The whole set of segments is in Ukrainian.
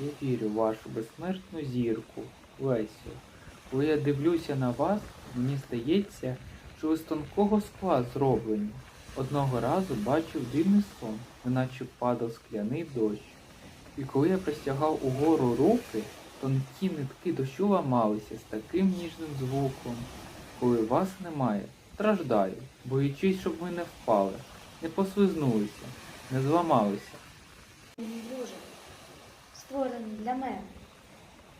Я вірю в вашу безсмертну зірку, Лесю. Коли я дивлюся на вас, мені здається, що ви з тонкого скла зроблені. Одного разу бачив дивний сон, неначе падав скляний дощ. І коли я простягав угору руки, тонкі нитки дощу ламалися з таким ніжним звуком. Коли вас немає, страждаю, боючись, щоб ви не впали, не послизнулися, не зламалися. Створений для мене.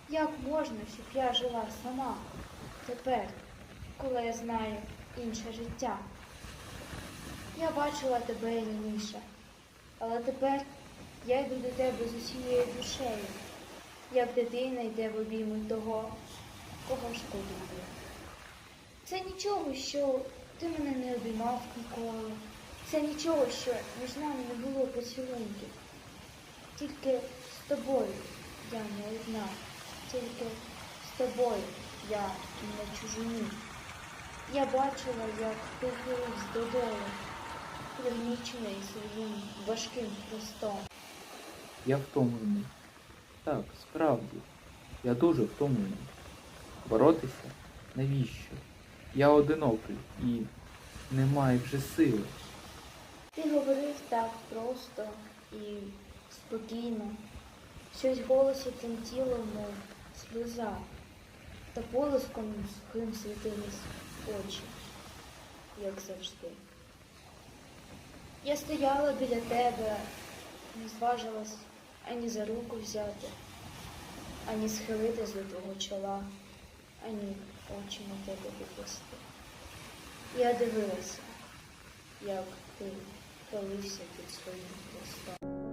Як можна, щоб я жила сама тепер, коли я знаю інше життя? Я бачила тебе раніше, але тепер я йду до тебе з усією душею, як дитина йде в обійми того, кого шкодує. Це нічого, що ти мене не обіймав ніколи. Це нічого, що між нами не було поцілунків. Тільки з тобою я не одна, тільки з тобою я не чужині. Я бачила, як ти хилився додолу, пригнічений своїм важким хрестом. Я втомлений. Так, справді, я дуже втомлений. Боротися? Навіщо? Я одинокий і не маю вже сили. Ти говорив так просто і спокійно. Щось в голосі тремтіло, мов сльоза, та полиском сухим світились очі, як завжди. Я стояла біля тебе, не зважилась ані за руку взяти, ані схилитись до твого чола, ані очі на тебе підвести. Я дивилася, як ти пролився під своїм хрестом.